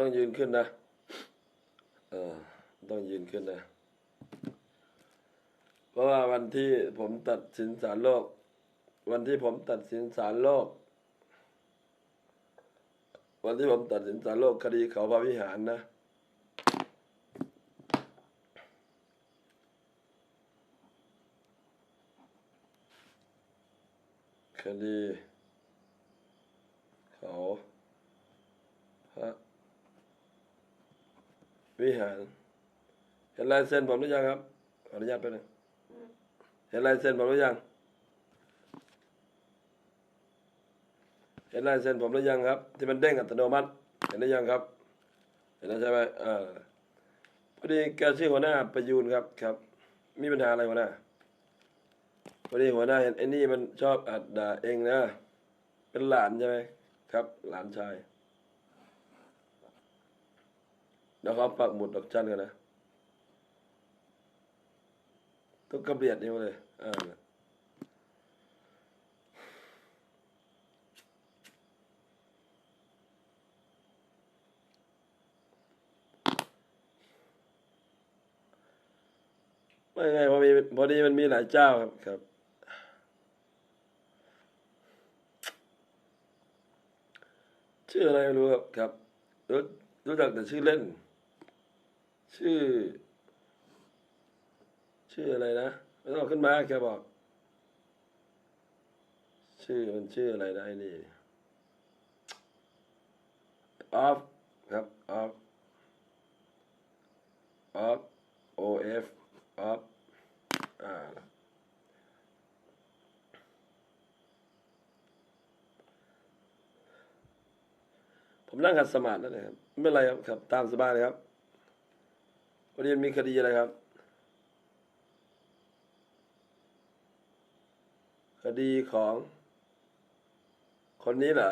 ต้องยืนขึ้นนะเออต้องยืนขึ้นนะ เพราะว่าวันที่ผมตัดสินศาลโลก วันที่ผมตัดสินศาลโลก วันที่ผมตัดสินศาลโลกคดีเขาพระวิหารนะคดีเขาพระ วิหาร เห็นลายเซ็นผมหรือยังครับขออนุญาตไปหนึ่งเห็นลายเซ็นผมหรือยัง เห็นลายเซ็นผมหรือยังครับ ที่มันเด้งอัตโนมัติ เห็นหรือยังครับ เห็นแล้วใช่ไหมอ่าพอดีแกชื่อหัวหน้าประยูนครับครับ มีปัญหาอะไรหัวหน้าพอดีหัวหน้าเห็นไอ้นี่มันชอบอัดด่าเองนะ เป็นหลานใช่ไหมครับ หลานชาย เดี๋ยวเขาปักหมุดดอกจันกันนะต้องกระเบียดนิ้วเลยอ่าไม่ไงพอมีพอดีมันมีหลายเจ้าครับครับชื่ออะไรไม่รู้ครับครับรู้รู้จักแต่ชื่อเล่น ชื่อ ชื่ออะไรนะไม่ต้องเอาขึ้นมาแกบอก ชื่อมันชื่ออะไรนะไอ้นี่ออฟครับออฟออฟ O F ออฟอ่าผมนั่งขัดสมาธินั่นเองครับไม่เป็นไรครับครับ ตามสบายเลยครับ วันนี้มีคดีอะไรครับ คดีของ คนนี้เหรอ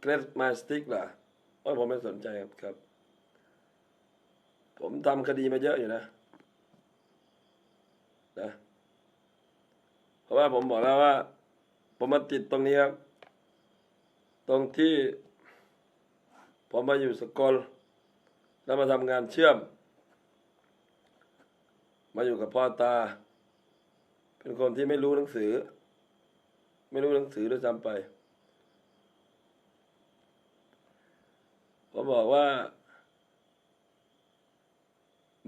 เกรซมาสติกเหรอโอ้ยผมไม่สนใจครับครับ ผมทำคดีมาเยอะอยู่นะนะเพราะว่าผมบอกแล้วว่า ผมมาติดตรงนี้ครับ ตรงที่ ผมมาอยู่สกลแล้วมาทำงานเชื่อม มาอยู่กับพ่อตา เป็นคนที่ไม่รู้หนังสือ ไม่รู้หนังสือด้วยซ้ำไปผมบอกว่า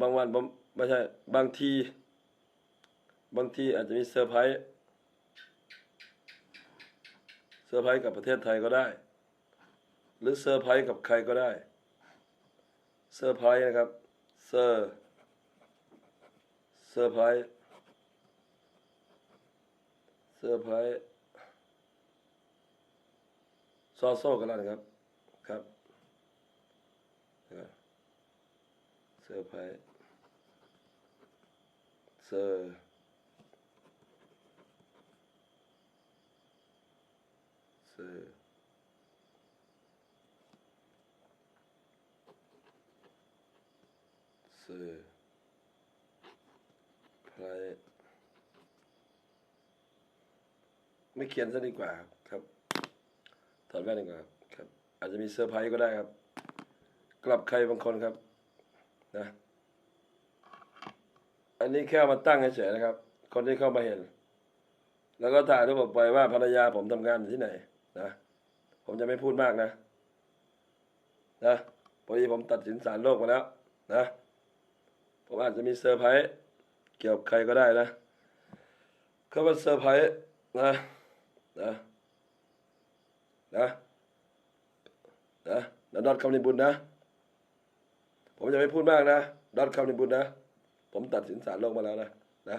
บางวันผมไม่ใช่ บางที บางทีอาจจะมีเซอร์ไพรส์เซอร์ไพรส์กับประเทศไทยก็ได้ หรือเซอร์ไพรส์กับใครก็ได้ เซอร์ไพรส์นะครับ เซอร์ อร์ไพรส์เซอร์ไพรส์ซอโซ่กันแล้วนะครับ ครับเซอร์ไพรส์เซอร์เซอร์เซอร์ ไรไม่เขียนซะดีกว่าครับ ถอดแว่นดีกว่าครับ อาจจะมีเซอร์ไพรส์ก็ได้ครับ กลับใครบางคนครับ นะ อันนี้แค่มาตั้งเฉยๆนะครับ คนที่เข้ามาเห็น แล้วก็ถ่ายรูปออกไปว่าภรรยาผมทำงานอยู่ที่ไหน นะ ผมจะไม่พูดมากนะ นะพอดีผมตัดสินศาลโลกมาแล้ว นะ ผมอาจจะมีเซอร์ไพรส์ เกี่ยวกับใครก็ได้นะคำว่าเซอร์ไพรส์นะนะนะนะนะดอทคำนิบุญนะ ผมจะไม่พูดมากนะดอทคำนิบุญนะ ผมตัดสินสารโลกมาแล้วนะนะ